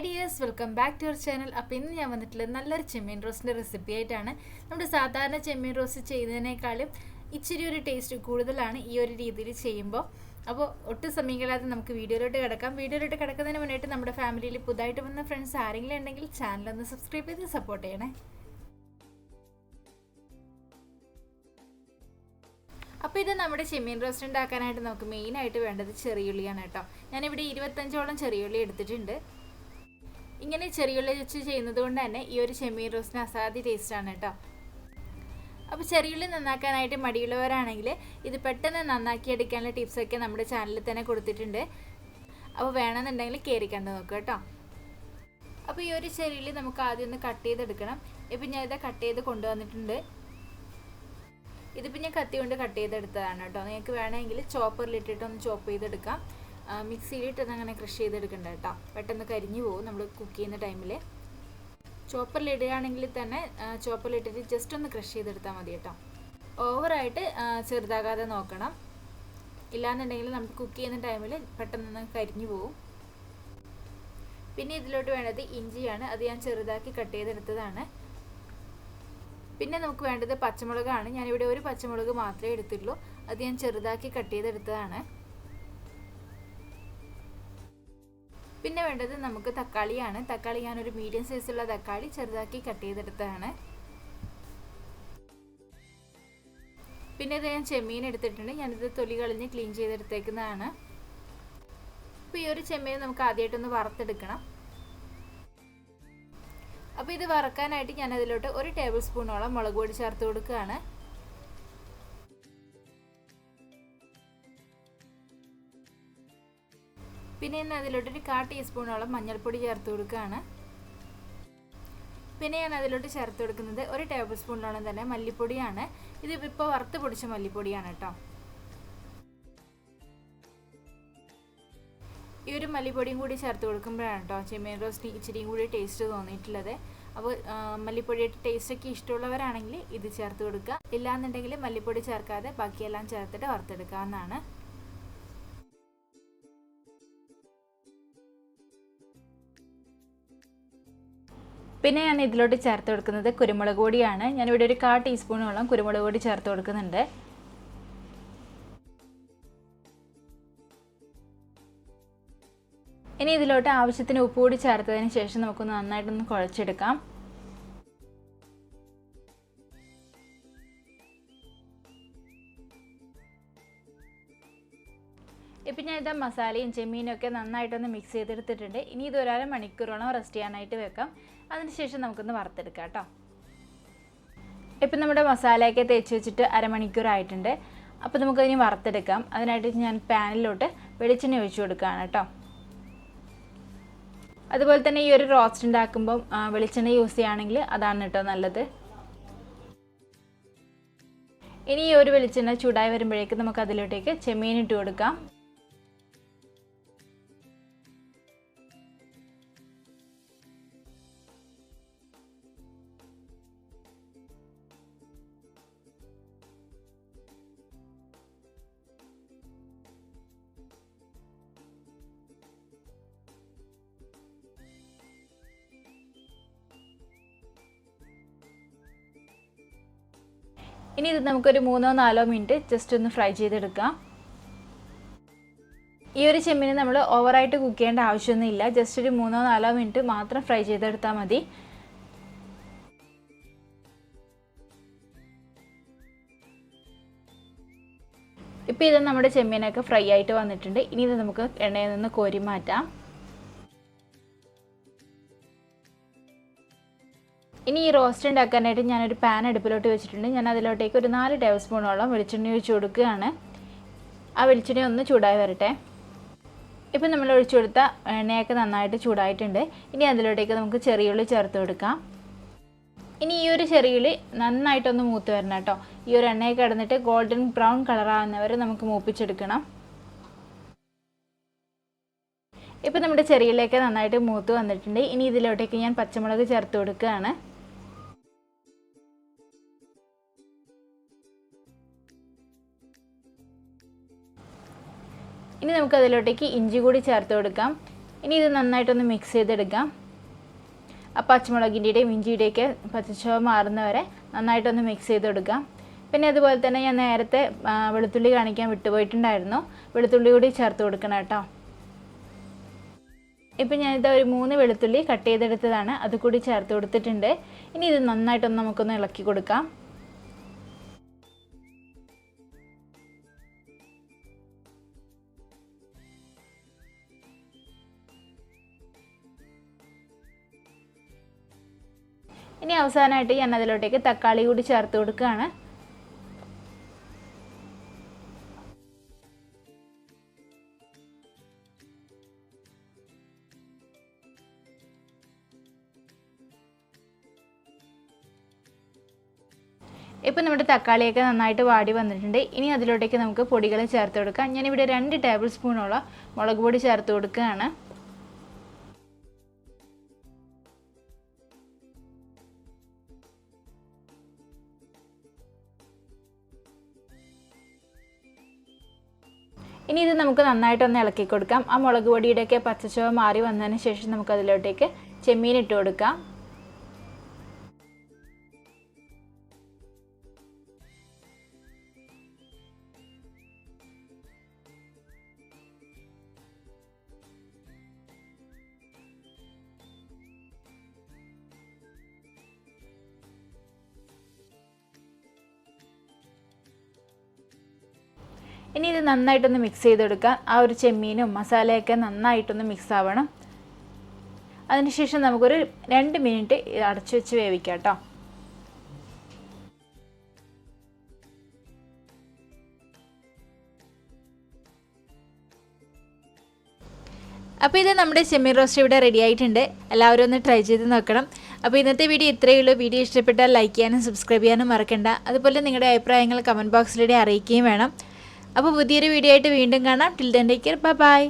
Hi dears welcome back to your channel. അപ്പോൾ ഇന്ന് ഞാൻ വന്നിട്ടുള്ളത് നല്ലൊരു ചെമ്മീൻ റോസ്റ്റിന്റെ റെസിപ്പി ആയിട്ടാണ്. നമ്മുടെ സാധാരണ ചെമ്മീൻ റോസ്റ്റ് ചെയ്യുന്നതിനേക്കാളും ഇച്ചിരി ഒരു ടേസ്റ്റ് കൂടുതലാണ് ഈ ഒരു രീതിയിൽ ചെയ്യുമ്പോൾ. അപ്പോൾ ഒട്ടും സമയം കളയാതെ നമുക്ക് വീഡിയോയിലോട്ട് കിടക്കാം. വീഡിയോയിലോട്ട് കിടക്കുന്നതിന് മുന്നായിട്ട് നമ്മുടെ ഫാമിലിയിൽ പുതുതായിട്ട് വന്ന ഫ്രണ്ട്സ് ആരെങ്കിലും ഉണ്ടെങ്കിൽ ചാനലൊന്ന് സബ്സ്ക്രൈബ് ചെയ്ത് സപ്പോർട്ട് ചെയ്യണേ. അപ്പോൾ ഇത് നമ്മുടെ ചെമ്മീൻ റോസ്റ്റ് ഉണ്ടാക്കാനായിട്ട് നമുക്ക് മെയിനായിട്ട് വേണ്ടത് ചെറിയുള്ളിയാണ് കേട്ടോ. ഞാനിവിടെ ഇരുപത്തഞ്ചോളം ചെറിയുള്ളി എടുത്തിട്ടുണ്ട്. ഇങ്ങനെ ചെറിയുള്ളി വെച്ച് ചെയ്യുന്നത് കൊണ്ട് തന്നെ ഈ ഒരു ചെമ്മീൻ റോസ്റ്റിന് അസാധ്യ ആണ് കേട്ടോ. അപ്പോൾ ചെറിയുള്ളി നന്നാക്കാനായിട്ട് മടിയുള്ളവരാണെങ്കിൽ ഇത് പെട്ടെന്ന് നന്നാക്കി എടുക്കാനുള്ള ടിപ്സൊക്കെ നമ്മുടെ ചാനലിൽ തന്നെ കൊടുത്തിട്ടുണ്ട്. അപ്പോൾ വേണമെന്നുണ്ടെങ്കിൽ കയറി കണ്ട് നോക്കുക കേട്ടോ. അപ്പോൾ ഈ ഒരു ചെറിയുള്ളി നമുക്ക് ആദ്യം ഒന്ന് കട്ട് ചെയ്തെടുക്കണം. ഇപ്പം ഞാൻ ഇത് കട്ട് ചെയ്ത് കൊണ്ടുവന്നിട്ടുണ്ട്. ഇതിപ്പോൾ ഞാൻ കത്തി കൊണ്ട് കട്ട് ചെയ്തെടുത്തതാണ് കേട്ടോ. നിങ്ങൾക്ക് വേണമെങ്കിൽ ചോപ്പറിലിട്ടിട്ട് ഒന്ന് ചോപ്പ് ചെയ്തെടുക്കാം. മിക്സിയിലിട്ട് അങ്ങനെ ക്രഷ് ചെയ്തെടുക്കണ്ട കേട്ടോ പെട്ടെന്ന് കരിഞ്ഞു പോകും നമ്മൾ കുക്ക് ചെയ്യുന്ന ടൈമിൽ ചോപ്പറിലിടുകയാണെങ്കിൽ തന്നെ ചോപ്പറിലിട്ടിട്ട് ജസ്റ്റ് ഒന്ന് ക്രഷ് ചെയ്തെടുത്താൽ മതി കേട്ടോ ഓവറായിട്ട് ചെറുതാകാതെ നോക്കണം. ഇല്ലാന്നുണ്ടെങ്കിൽ നമുക്ക് കുക്ക് ചെയ്യുന്ന ടൈമിൽ പെട്ടെന്ന് കരിഞ്ഞു പോകും. പിന്നെ ഇതിലോട്ട് വേണ്ടത് ഇഞ്ചിയാണ്. അത് ഞാൻ ചെറുതാക്കി കട്ട് ചെയ്തെടുത്തതാണ്. പിന്നെ നമുക്ക് വേണ്ടത് പച്ചമുളകാണ്. ഞാനിവിടെ ഒരു പച്ചമുളക് മാത്രമേ എടുത്തുള്ളൂ അത് ഞാൻ ചെറുതാക്കി കട്ട് ചെയ്തെടുത്തതാണ്. പിന്നെ വേണ്ടത് നമുക്ക് തക്കാളിയാണ്. തക്കാളി ഞാനൊരു മീഡിയം സൈസുള്ള തക്കാളി ചെറുതാക്കി കട്ട് ചെയ്തെടുത്തതാണ്. പിന്നെ ഇത് ഞാൻ ചെമ്മീൻ എടുത്തിട്ടുണ്ട്. ഞാനിത് തൊലി കളഞ്ഞ് ക്ലീൻ ചെയ്തെടുത്തേക്കുന്നതാണ്. അപ്പോൾ ഈ ഒരു ചെമ്മീൻ നമുക്ക് ആദ്യമായിട്ടൊന്ന് വറുത്തെടുക്കണം. അപ്പോൾ ഇത് വറക്കാനായിട്ട് ഞാൻ അതിലോട്ട് ഒരു ടേബിൾ സ്പൂണോളം മുളക് പൊടി ചേർത്ത് കൊടുക്കുകയാണ്. പിന്നെ ഞാൻ അതിലോട്ട് ഒരു കാ ടീസ്പൂണോളം മഞ്ഞൾപ്പൊടി ചേർത്ത് കൊടുക്കുകയാണ്. പിന്നെ ഞാൻ അതിലോട്ട് ചേർത്ത് കൊടുക്കുന്നത് ഒരു ടേബിൾ സ്പൂണിനോളം തന്നെ മല്ലിപ്പൊടിയാണ്. ഇത് ഇപ്പോൾ വറുത്ത് പൊടിച്ച മല്ലിപ്പൊടിയാണ് കേട്ടോ. ഈ ഒരു മല്ലിപ്പൊടിയും കൂടി ചേർത്ത് കൊടുക്കുമ്പോഴാണ് കേട്ടോ ചെമ്മീൻ റോസ്റ്റിന് ഇച്ചിരിയും കൂടി ടേസ്റ്റ് തോന്നിയിട്ടുള്ളത്. അപ്പോൾ മല്ലിപ്പൊടിയുടെ ടേസ്റ്റൊക്കെ ഇഷ്ടമുള്ളവരാണെങ്കിൽ ഇത് ചേർത്ത് കൊടുക്കുക. ഇല്ലാന്നുണ്ടെങ്കിൽ മല്ലിപ്പൊടി ചേർക്കാതെ ബാക്കിയെല്ലാം ചേർത്തിട്ട് വറുത്തെടുക്കാവുന്നതാണ്. പിന്നെ ഞാൻ ഇതിലോട്ട് ചേർത്ത് കൊടുക്കുന്നത്. കുരുമുളക് പൊടിയാണ്. ഞാനിവിടെ ഒരു കാ ടീസ്പൂണോളം കുരുമുളക് പൊടി ചേർത്ത് കൊടുക്കുന്നുണ്ട്. ഇനി ഇതിലോട്ട് ആവശ്യത്തിന് ഉപ്പ് കൂടി ചേർത്തതിന് ശേഷം നമുക്കൊന്ന് നന്നായിട്ടൊന്ന് കുഴച്ചെടുക്കാം. ഇപ്പം ഞാൻ ഇതാ മസാലയും ചെമ്മീനും ഒക്കെ നന്നായിട്ടൊന്ന് മിക്സ് ചെയ്തെടുത്തിട്ടുണ്ട്. ഇനി ഇത് ഒരര മണിക്കൂറോളം റെസ്റ്റ് ചെയ്യാനായിട്ട് വെക്കാം. അതിനുശേഷം നമുക്കൊന്ന് വറുത്തെടുക്കാം കേട്ടോ. ഇപ്പം നമ്മുടെ മസാലയൊക്കെ തേച്ച് വെച്ചിട്ട് അരമണിക്കൂറായിട്ടുണ്ട്. അപ്പോൾ നമുക്കതിന് വറുത്തെടുക്കാം. അതിനായിട്ട് ഞാൻ പാനിലോട്ട് വെളിച്ചെണ്ണ ഒഴിച്ചു കൊടുക്കുകയാണ് കേട്ടോ. അതുപോലെ തന്നെ ഈ ഒരു റോസ്റ്റ് ഉണ്ടാക്കുമ്പം വെളിച്ചെണ്ണ യൂസ് ചെയ്യുകയാണെങ്കിൽ അതാണ് കേട്ടോ നല്ലത്. ഇനി ഈ ഒരു വെളിച്ചെണ്ണ ചൂടായി വരുമ്പോഴേക്ക് നമുക്ക് അതിലോട്ടേക്ക് ചെമ്മീൻ ഇട്ട് കൊടുക്കാം. ഇനി ഇത് നമുക്കൊരു മൂന്നോ നാലോ മിനിറ്റ് ജസ്റ്റ് ഒന്ന് ഫ്രൈ ചെയ്തെടുക്കാം. ഈ ഒരു ചെമ്മീന് നമ്മൾ ഓവറായിട്ട് കുക്ക് ചെയ്യേണ്ട ആവശ്യമൊന്നുമില്ല. ജസ്റ്റ് ഒരു മൂന്നോ നാലോ മിനിറ്റ് മാത്രം ഫ്രൈ ചെയ്തെടുത്താൽ മതി. ഇപ്പോൾ ഇത് നമ്മുടെ ചെമ്മീനൊക്കെ ഫ്രൈ ആയിട്ട് വന്നിട്ടുണ്ട്. ഇനി ഇത് നമുക്ക് എണ്ണയിൽ നിന്ന് കോരി മാറ്റാം. ഇനി ഈ റോസ്റ്റ് ഉണ്ടാക്കാനായിട്ട് ഞാനൊരു പാൻ അടുപ്പിലോട്ട് വെച്ചിട്ടുണ്ട്. ഞാൻ അതിലോട്ടേക്ക് ഒരു നാല് ടേബിൾ സ്പൂണോളം വെളിച്ചെണ്ണ ഒഴിച്ച് കൊടുക്കുകയാണ്. ആ വെളിച്ചെണ്ണ ഒന്ന് ചൂടായി വരട്ടെ. ഇപ്പം നമ്മൾ ഒഴിച്ചു കൊടുത്ത എണ്ണയൊക്കെ നന്നായിട്ട് ചൂടായിട്ടുണ്ട്. ഇനി അതിലോട്ടേക്ക് നമുക്ക് ചെറിയുള്ളി ചേർത്ത് കൊടുക്കാം. ഇനി ഈ ഒരു ചെറിയുള്ളി നന്നായിട്ടൊന്ന് മൂത്ത് വരണം കേട്ടോ. ഈ ഒരു എണ്ണയെ കിടന്നിട്ട് ഗോൾഡൻ ബ്രൗൺ കളറാകുന്നവരെ നമുക്ക് മൂപ്പിച്ചെടുക്കണം. ഇപ്പം നമ്മുടെ ചെറിയുള്ളിയൊക്കെ നന്നായിട്ട് മൂത്ത് വന്നിട്ടുണ്ട്. ഇനി ഇതിലോട്ടേക്ക് ഞാൻ പച്ചമുളക് ചേർത്ത് കൊടുക്കുകയാണ്. ഇനി നമുക്ക് അതിലോട്ടേക്ക് ഇഞ്ചി കൂടി ചേർത്ത് കൊടുക്കാം. ഇനി ഇത് നന്നായിട്ടൊന്ന് മിക്സ് ചെയ്തെടുക്കാം. ആ പച്ചമുളകിന്റെയും ഇഞ്ചിയുടെയൊക്കെ പച്ചച്ചുവ മാറുന്നവരെ നന്നായിട്ടൊന്ന് മിക്സ് ചെയ്ത് കൊടുക്കാം പിന്നെ അതുപോലെ തന്നെ ഞാൻ നേരത്തെ വെളുത്തുള്ളി കാണിക്കാൻ വിട്ടുപോയിട്ടുണ്ടായിരുന്നു. വെളുത്തുള്ളി കൂടി ചേർത്ത് കൊടുക്കണം കേട്ടോ. ഇപ്പം ഞാനിത് ഒരു മൂന്ന് വെളുത്തുള്ളി കട്ട് ചെയ്തെടുത്തതാണ്. അത് കൂടി ചേർത്ത് കൊടുത്തിട്ടുണ്ട്. ഇനി ഇത് നന്നായിട്ടൊന്ന് നമുക്കൊന്ന് ഇളക്കി കൊടുക്കാം. ഇനി അവസാനമായിട്ട് ഞാൻ അതിലോട്ടേക്ക് തക്കാളി കൂടി ചേർത്ത് കൊടുക്കുകയാണ്. ഇപ്പം നമ്മുടെ തക്കാളിയൊക്കെ നന്നായിട്ട് വാടി വന്നിട്ടുണ്ട്. ഇനി അതിലോട്ടേക്ക് നമുക്ക് പൊടികൾ ചേർത്ത് കൊടുക്കാം. ഞാനിവിടെ രണ്ട് ടേബിൾ സ്പൂണോളം മുളക് പൊടി ചേർത്ത് കൊടുക്കുകയാണ്. ഇനി ഇത് നമുക്ക് നന്നായിട്ടൊന്ന് ഇളക്കി കൊടുക്കാം ആ മുളക് പൊടിയുടെയൊക്കെ പച്ചച്ചുവ മാറി വന്നതിന് ശേഷം നമുക്ക് അതിലോട്ടേക്ക് ചെമ്മീൻ ഇട്ട് കൊടുക്കാം ഇനി ഇത് നന്നായിട്ടൊന്ന് മിക്സ് ചെയ്തെടുക്കാം ആ ഒരു ചെമ്മീനും മസാലയൊക്കെ നന്നായിട്ടൊന്ന് മിക്സ് ആവണം. അതിനുശേഷം നമുക്കൊരു രണ്ട് മിനിറ്റ് അടച്ചു വെച്ച് വേവിക്കാം കേട്ടോ. അപ്പോൾ ഇത് നമ്മുടെ ചെമ്മീൻ റോസ്റ്റ് ഇവിടെ റെഡി ആയിട്ടുണ്ട്. എല്ലാവരും ഒന്ന് ട്രൈ ചെയ്ത് നോക്കണം. അപ്പോൾ ഇന്നത്തെ വീഡിയോ ഇത്രയേ ഉള്ളൂ. വീഡിയോ ഇഷ്ടപ്പെട്ടാൽ ലൈക്ക് ചെയ്യാനും സബ്സ്ക്രൈബ് ചെയ്യാനും മറക്കണ്ട. അതുപോലെ നിങ്ങളുടെ അഭിപ്രായങ്ങൾ കമന്റ് ബോക്സിലൂടെ അറിയിക്കുകയും വേണം. അപ്പോൾ പുതിയൊരു വീഡിയോ ആയിട്ട് വീണ്ടും കാണാം. Till then take care bye bye